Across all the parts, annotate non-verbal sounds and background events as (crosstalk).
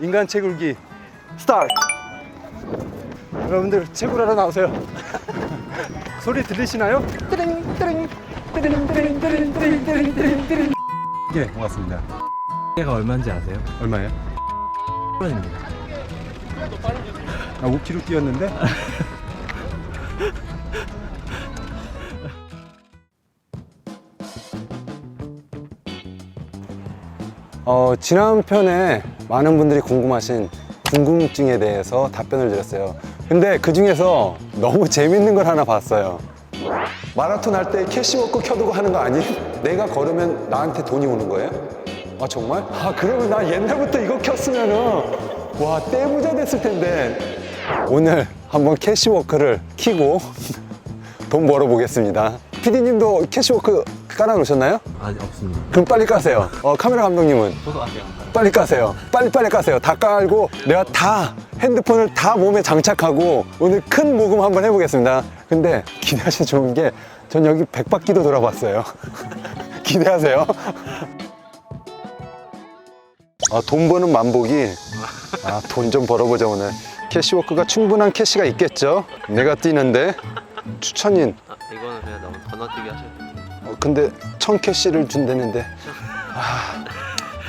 인간 채굴기 스타트! 여러분들 채굴하러 나오세요. (laughs) 소리 들리시나요? 띠링 띠링 띠링 띠링 띠링 띠링 띠링 띠링 띠링 예, 고맙습니다. 얘가 얼마인지 아세요? 얼마예요? 10원입니다. 아, 5km 뛰었는데? (laughs) 어, 지난 편에 많은 분들이 궁금하신 궁금증에 대해서 답변을 드렸어요. 근데 그 중에서 너무 (laughs) 재밌는 걸 하나 봤어요. 마라톤 할 때 캐시워크 켜두고 하는 거 아니? (laughs) 내가 걸으면 나한테 돈이 오는 거예요? 아 정말? 아 그러면 나 옛날부터 이거 켰으면은 와 떼부자 됐을 텐데 오늘 한번 캐시워크를 키고 (laughs) 돈 벌어 보겠습니다. PD님도 캐시워크 깔아놓으셨나요? 아직 없습니다. 그럼 빨리 까세요. 어, 카메라 감독님은 저도 아직 빨리 까세요. 빨리 빨리 까세요. 다 깔고 내가 다 핸드폰을 다 몸에 장착하고 오늘 큰 모금 한번 해보겠습니다. 근데 기대하시 좋은 게 전 여기 100바퀴도 돌아봤어요. (laughs) 기대하세요. 아, 돈 버는 만복이 아, 돈 좀 벌어보자 오늘. 캐시워크가 충분한 캐시가 있겠죠? 내가 뛰는데 추천인. 아, 이거는 그냥 너무 건너뛰기 하셔도 돼요. 어, 근데 천 캐시를 준다는데. 아,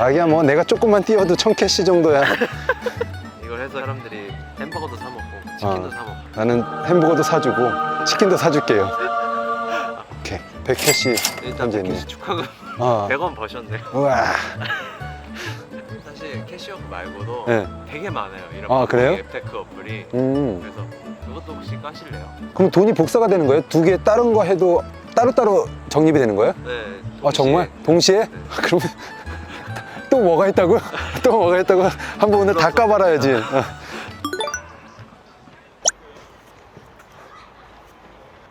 아기야 뭐 내가 조금만 뛰어도 천 캐시 정도야. 이걸 해서 사람들이 햄버거도 사 먹고 치킨도 어. 사 먹고 나는 햄버거도 사주고 치킨도 사줄게요. 오케이 100캐시 일단 현재 있네. 캐시 축하금 어. 100원 버셨네요. 우와. 사실 캐시워크 말고도 네. 되게 많아요. 이런 아, 그래요? 앱테크 어플이. 음. 그래서 그것도 혹시 까실래요? 그럼 돈이 복사가 되는 거예요? 두 개 다른 거 해도 따로따로 정립이 되는 거예요? 네. 아 정말? 동시에? 네. (laughs) 아, 그러면 또 뭐가 있다고요? (laughs) 또 뭐가 있다고? 한번 오늘 다 까발아야지. 어.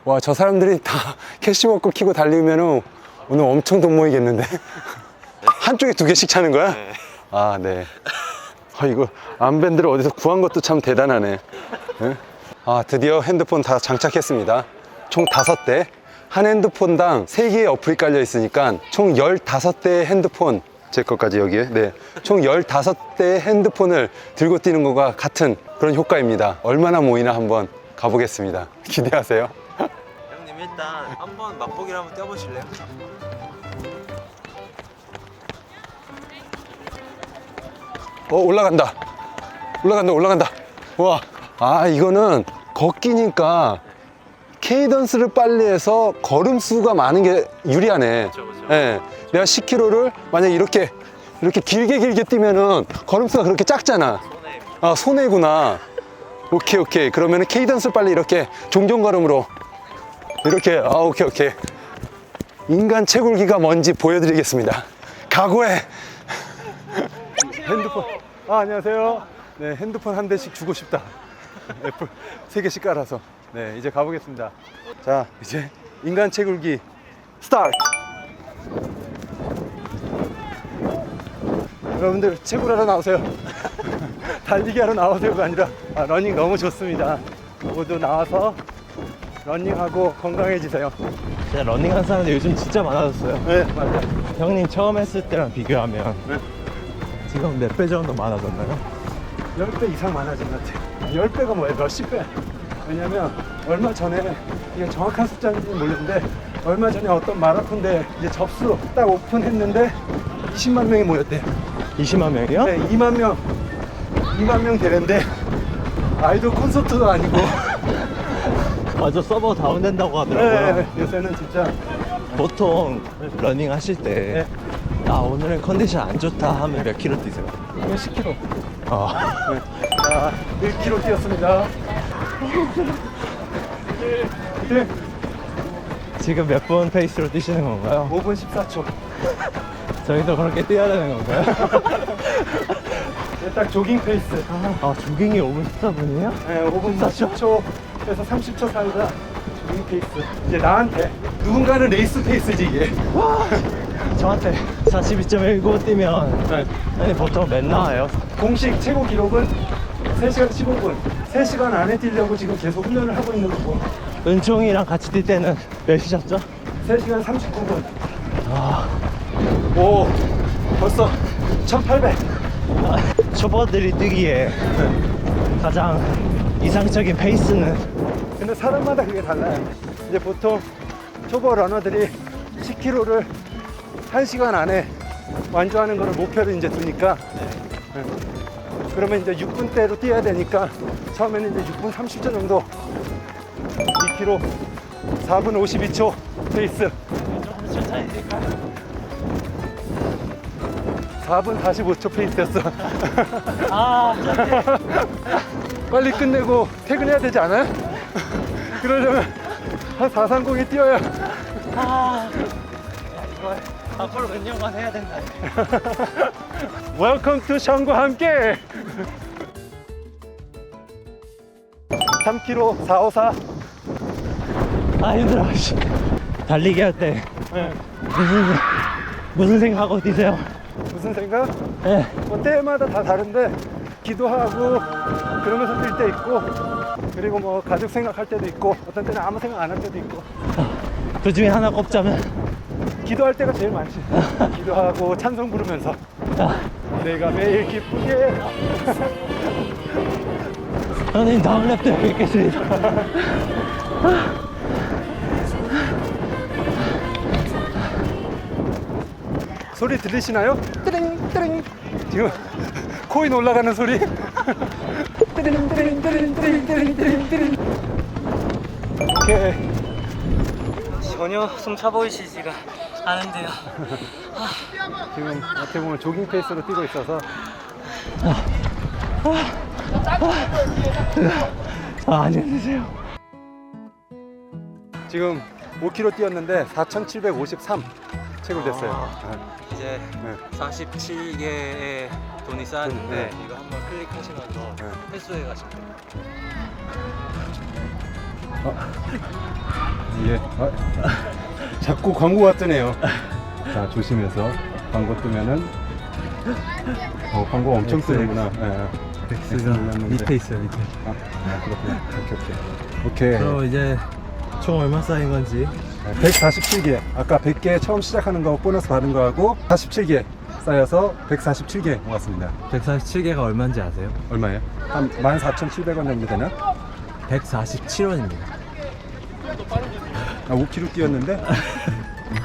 와, 저 사람들이 다 (laughs) 캐시워크 키고 달리면 오늘 엄청 돈 모이겠는데? 한쪽에 두 개씩 차는 거야? 네. 아, 네. 아, 이거 암밴드를 어디서 구한 것도 참 대단하네. 예? 아, 드디어 핸드폰 다 장착했습니다. 총 다섯 대. 한 핸드폰당 세개의 어플이 깔려 있으니까 총 15대의 핸드폰, 제 것까지 여기에, 네. 총 15대의 핸드폰을 들고 뛰는 것과 같은 그런 효과입니다. 얼마나 모이나 한번 가보겠습니다. (laughs) 기대하세요. 형님 일단 한번 맛보기를 한번 떼어보실래요? 어 올라간다 올라간다 올라간다 와 아 이거는 걷기니까 케이던스를 빨리 해서 걸음 수가 많은 게 유리하네. 그쵸, 그쵸. 예, 내가 10km를 만약 이렇게 이렇게 길게 길게 뛰면은 걸음 수가 그렇게 작잖아. 손에 아 손해구나. 오케이 오케이. 그러면은 케이던스 빨리 이렇게 종종 걸음으로 이렇게 아 오케이 오케이. 인간 채굴기가 뭔지 보여드리겠습니다. 각오해. (laughs) 핸드폰. 아 안녕하세요. 네 핸드폰 한 대씩 주고 싶다 애플 세 개씩 깔아서 네 이제 가보겠습니다 자 이제 인간 채굴기 스타트 여러분들 채굴하러 나오세요 (laughs) 달리기 하러 나오세요가 아니라 아, 러닝 너무 좋습니다 모두 나와서 러닝하고 건강해지세요 진짜 러닝하는 사람들 요즘 진짜 많아졌어요. 네 맞아요 형님 처음 했을 때랑 비교하면 네. 지금 몇 배 정도 많아졌나요? 10배 이상 많아진 것 같아요. 10배가 뭐예요? 몇십 배? 왜냐면 얼마 전에 이게 정확한 숫자인지는 모르는데 얼마 전에 어떤 마라톤 대 이제 접수 딱 오픈했는데 20만 명이 모였대요. 20만 명이요? 네, 2만 명, 2만 명 되는데 아이돌 콘서트도 아니고 (laughs) 맞아 서버 다운된다고 하더라고요. 네, 요새는 진짜 보통 러닝 하실 때 네. 아, 오늘은 컨디션 안 좋다 하면 몇 킬로 뛰세요? 10km. 아, 네. 자, 1km 뛰었습니다. 네, 지금 몇 분 페이스로 뛰시는 건가요? 5분 14초. 저희도 그렇게 뛰어야 되는 건가요? 네, 딱 조깅 페이스. 아 조깅이 5분 14분이에요? 네, 5분 40초에서 30초 사이가 조깅 페이스. 이제 나한테 누군가는 레이스 페이스지 이게. 저한테 42.19 뛰면 네. 아니 보통 몇 나와요? 공식 최고 기록은 3시간 15분. 3시간 안에 뛰려고 지금 계속 훈련을 하고 있는 거고. 은총이랑 같이 뛸 때는 몇이셨죠? 3시간 39분. 오, 벌써 1800. 초보들이 뛰기에 가장 이상적인 페이스는 근데 사람마다 그게 달라요. 이제 보통 초보 러너들이 10km를 1시간 안에 완주하는 거를 목표로 이제 두니까 네. 그러면 이제 6분대로 뛰어야 되니까 처음에는 이제 6분 30초 정도 2km 4분 52초 페이스 4분 45초 페이스였어. 아 (laughs) 빨리 끝내고 퇴근해야 되지 않아요? (laughs) 그러려면 한 430에 뛰어야 아, 이거 앞으로 몇 년간 해야 된다 웰컴 투 션과 함께 3km 454 아 힘들어 씨. 달리기 할 때. 무슨 무슨 생각하고 뛰세요? 무슨 생각? 예. 뭐 때마다 다 다른데 기도하고 그러면서 뛸 때 있고 그리고 뭐 가족 생각할 때도 있고 어떤 때는 아무 생각 안 할 때도 있고. 그 중에 하나 꼽자면? 기도할 때가 제일 많지. (laughs) 기도하고 찬송 부르면서. 아, 내가 매일 기쁘게 선생님 다음 랩 때 뵙겠습니다. 소리 들리시나요? 뜨링 뜨링 지금 코인 올라가는 소리 뜨링 뜨링 뜨링 뜨링 뜨링 뜨링 뜨링 오케이 전혀 숨차 보이시지가 않은데요. 지금 어떻게 보면 조깅 페이스로 뛰고 있어서 아, 안녕히 계세요. 지금 5km 뛰었는데 4,753 체결 됐어요. 아, 이제 네. 47개의 돈이 쌓였는데 네. 이거 한번 클릭하시면서 네. 회수해 가시면 돼요. 예. 아, (laughs) 자꾸 광고가 뜨네요. 자 조심해서 광고 뜨면은 어, 광고 엄청 뜨는구나. 예. 엑스가 눌렀는데. 밑에 있어요, 밑에. 아, 아 그렇구나. 오케이 오케이. 오케이. 그럼 이제 총 얼마 쌓인 건지 147개. 아까 100개 처음 시작하는 거 보너스 받은 거하고 47개 쌓여서 147개 모았습니다. 147개가 얼마인지 아세요? 얼마예요? 한 14,700원 정도 되나? 147원입니다. 아, 5km 뛰었는데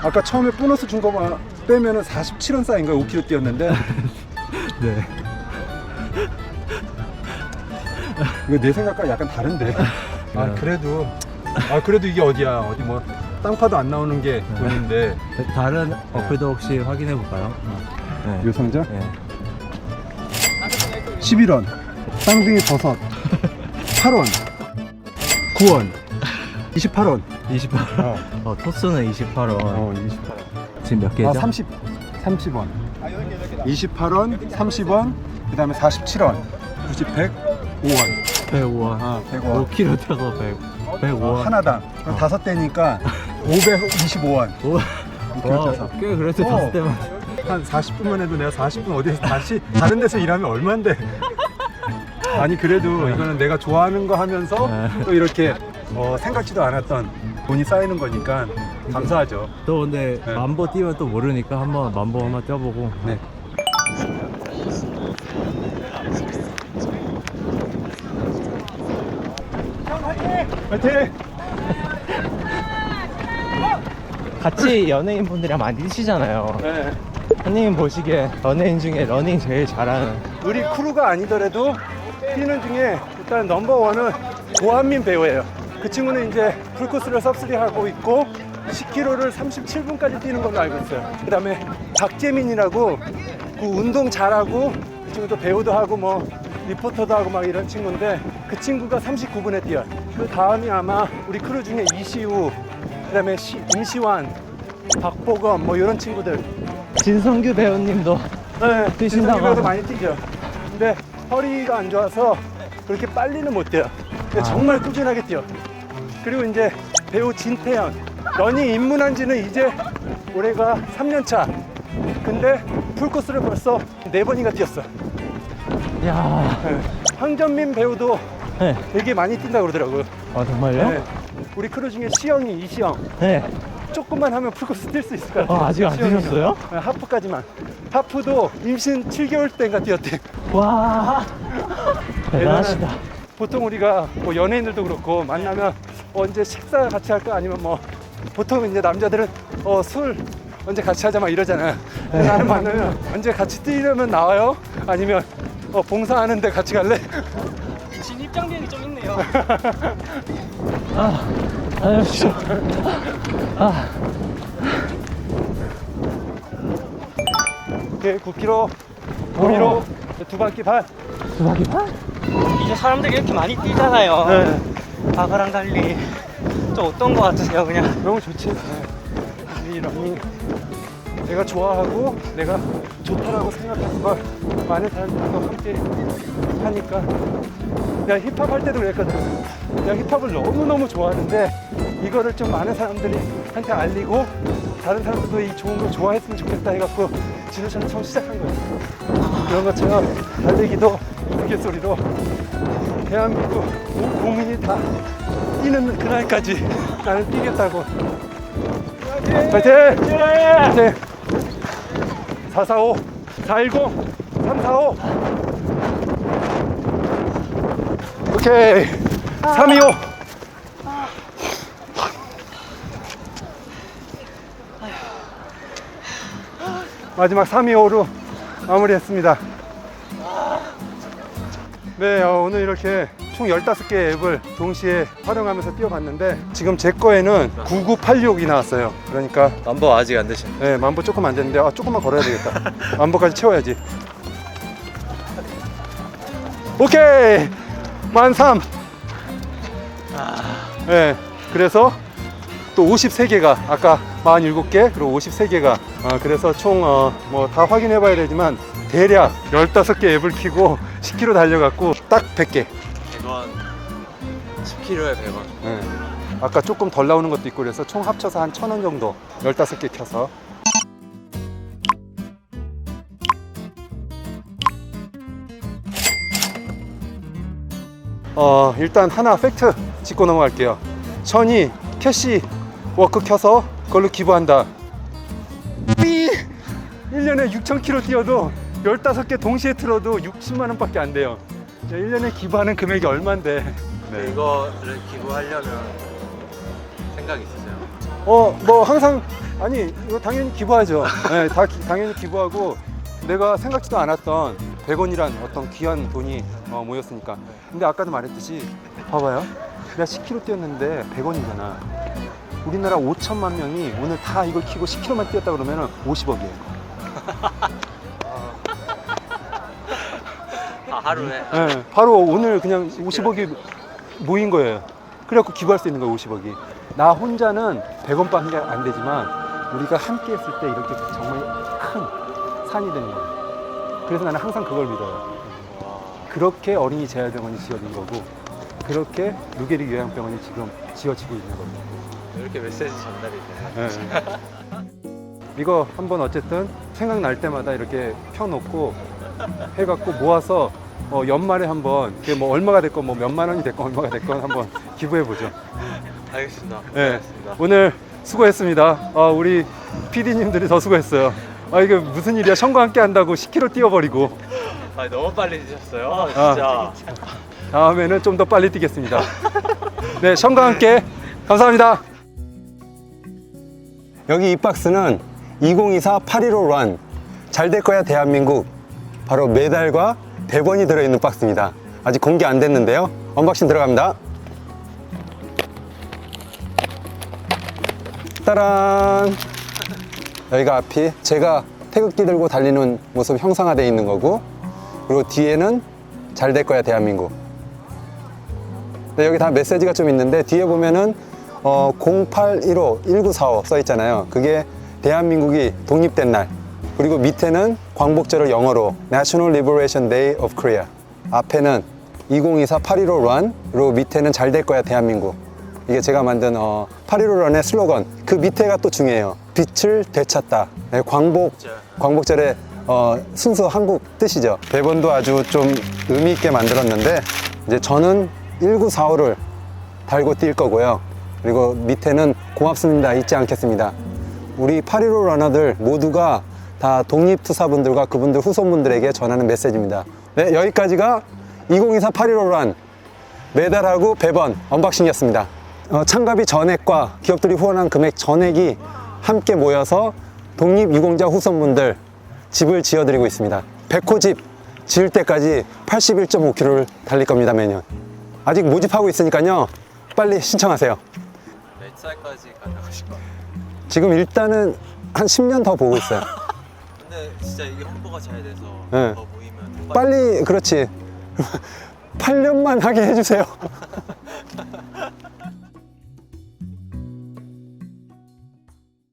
아까 처음에 보너스 준 거만 빼면은 47원 쌓인 거야 5km 뛰었는데 (laughs) 네. 이거 내 생각과 약간 다른데. 아 그래도 아 그래도 이게 어디야? 어디 뭐 땅파도 안 나오는 게 돈인데. 다른 어플도 혹시 확인해 볼까요? 네. 요 상자? 네. 11원. 쌍둥이 버섯. 8원. 9원. 28원. 28원. 어, 어, 토스는 28원. 어 28원. 지금 몇 개죠? 아 30, 30원. 28원 30원 그 다음에 47원. 90, 105원 105원. 아 105원 5kg 타서 100, 105원. 어, 하나당 그럼 다섯 대니까 525원 오, 와, 해서. 꽤 그래도 어. 다섯 대만. 한 40분만 해도 내가 40분 어디서 다시 다른 데서 일하면 얼만데 아니 그래도 이거는 내가 좋아하는 거 하면서 네. 또 이렇게 어, 생각지도 않았던 돈이 쌓이는 거니까 감사하죠 또 근데 네. 만보 뛰면 또 모르니까 한번 만보 한번 뛰어보고. 네. 화이팅! 같이 연예인 분들이랑 많이 뛰시잖아요. 네. 선생님 보시기에 연예인 중에 러닝 제일 잘하는 우리 크루가 아니더라도 뛰는 중에 일단 넘버원은 고한민 배우예요. 그 친구는 이제 풀코스를 섭스리하고 있고 10km를 37분까지 뛰는 걸로 알고 있어요. 그 다음에 박재민이라고 그 운동 잘하고 그 친구도 배우도 하고 뭐 리포터도 하고 막 이런 친구인데 그 친구가 39분에 뛰어요. 그 다음이 아마 우리 크루 중에 이시우, 그 다음에 임시완, 박보검 뭐 이런 친구들 진성규 배우님도 네, 뛰신다고 진성규도 하죠. 많이 뛰죠. 근데 허리가 안 좋아서 그렇게 빨리는 못 뛰어요. 근데 아. 정말 꾸준하게 뛰어. 그리고 이제 배우 진태현. 러닝 입문한 지는 이제 올해가 3년 차. 근데 풀코스를 벌써 네 번이나 뛰었어. 야, 네. 황전민 배우도 네. 되게 많이 뛴다 그러더라고요. 아 정말요? 네. 우리 크루 중에 시영이, 이시영. 네. 조금만 하면 풀코스 뛸 수 있을 것 같아요. 아, 아직 안. 뛰셨어요? 네, 하프까지만. 하프도 임신 7개월 때인가 뛰었대. 와 (laughs) 대단하시다. 보통 우리가 뭐 연예인들도 그렇고 만나면 언제 식사 같이 할까 아니면 뭐 보통 이제 남자들은 어 술 언제 같이 하자 막 이러잖아요. 근데 나는 만나면 언제 같이 뛰려면 나와요? 아니면 어 봉사하는데 같이 갈래? 진 입 장벽이 좀 있네요. (laughs) 아 다녀오십시오. 아 오케이 9km 5km 두 바퀴 반. 두 바퀴 반? 이제 사람들이 이렇게 많이 뛰잖아요. 네. 과거랑 달리 좀 어떤 거 같으세요? 그냥 너무 좋지. 네. 이 러닝 내가 좋아하고 내가 좋다라고 생각하는 걸 많은 사람들과 함께 하니까 내가 힙합 할 때도 그랬거든. 내가 힙합을 너무너무 좋아하는데 이거를 좀 많은 사람들이 한테 알리고 다른 사람들도 이 좋은 걸 좋아했으면 좋겠다 해갖고 지도처럼 처음 시작한 거야. 그런 것처럼 달리기도 우스갯소리로 대한민국 온 국민이 다 뛰는 그날까지 나는 뛰겠다고. 파이팅! 파이팅! 445, 410, 345. 오케이. 325. 마지막 325로 마무리했습니다. 네, 어, 오늘 이렇게 총 15개의 앱을 동시에 활용하면서 뛰어봤는데 지금 제 거에는 9986이 나왔어요. 그러니까 남보 아직 안 되신. 네, 만보 조금 안 됐는데 아, 조금만 걸어야 되겠다. 만보까지 채워야지. 오케이! 만 3. 네, 그래서 또 53개가 아까 47개 그리고 53개가 아, 그래서 총뭐다 확인해 봐야 되지만 대략 15개 앱을 키고 10km 달려갖고 딱 100개 100원. 10kg에 100원. 네. 아까 조금 덜 나오는 것도 있고 그래서 총 합쳐서 한 1000원 정도 15개 켜서 어 일단 하나 팩트 짚고 넘어갈게요 션이 캐시 워크 켜서 그걸로 기부한다 삐 1년에 6,000km 뛰어도 15개 동시에 틀어도 60만 원밖에 안 돼요 1년에 기부하는 금액이 얼만데 네. 이거를 기부하려면 생각 있으세요? 어, 뭐 항상 아니 이거 당연히 기부하죠. 네, 다 기- 당연히 기부하고 내가 생각지도 않았던 100원이란 어떤 귀한 돈이 어, 모였으니까. 근데 아까도 말했듯이 봐봐요. 내가 10km 뛰었는데 100원이잖아. 우리나라 5천만 명이 오늘 다 이걸 키고 10km만 뛰었다 그러면 50억이에요. (laughs) 하루에? 네, 바로 오늘 그냥 50억이 모인 거예요. 그래갖고 기부할 수 있는 거예요, 50억이. 나 혼자는 100원밖에 안 되지만 우리가 함께 했을 때 이렇게 정말 큰 산이 되는 거예요. 그래서 나는 항상 그걸 믿어요. 그렇게 어린이 재활병원이 지어진 거고 그렇게 루게리 요양병원이 지금 지어지고 있는 거고. 이렇게 메시지 전달이 되네. 네. 이거 한번 어쨌든 생각날 때마다 이렇게 펴놓고 해갖고 모아서 어, 연말에 한번 그게 뭐 얼마가 됐건 뭐 몇만 원이 됐건 얼마가 됐건 한번 기부해 보죠. 알겠습니다. 네. 알겠습니다. 오늘 수고했습니다. 아, 우리 PD님들이 더 수고했어요. 아 이게 무슨 일이야? 션과 함께 한다고 10km 뛰어버리고 아, 너무 빨리 드셨어요. 아. 진짜. 다음에는 좀 더 빨리 뛰겠습니다. 네, 션과 함께 감사합니다. 여기 이 박스는 2024 815 런. 잘될 거야 대한민국. 바로 메달과 100원이 들어있는 박스입니다. 아직 공개 안 됐는데요. 언박싱 들어갑니다. 따란. 여기가 앞이 제가 태극기 들고 달리는 모습 형상화되어 있는 거고 그리고 뒤에는 잘 될 거야 대한민국. 네, 여기 다 메시지가 좀 있는데 뒤에 보면은 어, 0815 1945 써 있잖아요. 그게 대한민국이 독립된 날. 그리고 밑에는 광복절을 영어로 National Liberation Day of Korea. 앞에는 2024 815 run 그리고 밑에는 잘 될 거야 대한민국. 이게 제가 만든 어, 815 run의 슬로건. 그 밑에가 또 중요해요. 빛을 되찾다. 네, 광복 광복절의 어, 순수 한국 뜻이죠. 배번도 아주 좀 의미 있게 만들었는데 이제 저는 1945를 달고 뛸 거고요. 그리고 밑에는 고맙습니다 잊지 않겠습니다. 우리 8.15 러너들 모두가 다 독립투사분들과 그분들 후손분들에게 전하는 메시지입니다. 네, 여기까지가 2024 8.15런 메달하고 배번 언박싱이었습니다. 어, 참가비 전액과 기업들이 후원한 금액 전액이 함께 모여서 독립유공자 후손분들 집을 지어드리고 있습니다. 백호집 지을 때까지 81.5km를 달릴 겁니다, 매년. 아직 모집하고 있으니까요. 빨리 신청하세요. 몇 살까지 가능하실 것 같아요? 지금 일단은 한 10년 더 보고 있어요. (laughs) 근데 진짜 이게 홍보가 잘 돼서 네. 더 모이면 더 빨리, 그렇지. (laughs) 8년만 하게 해주세요. (laughs)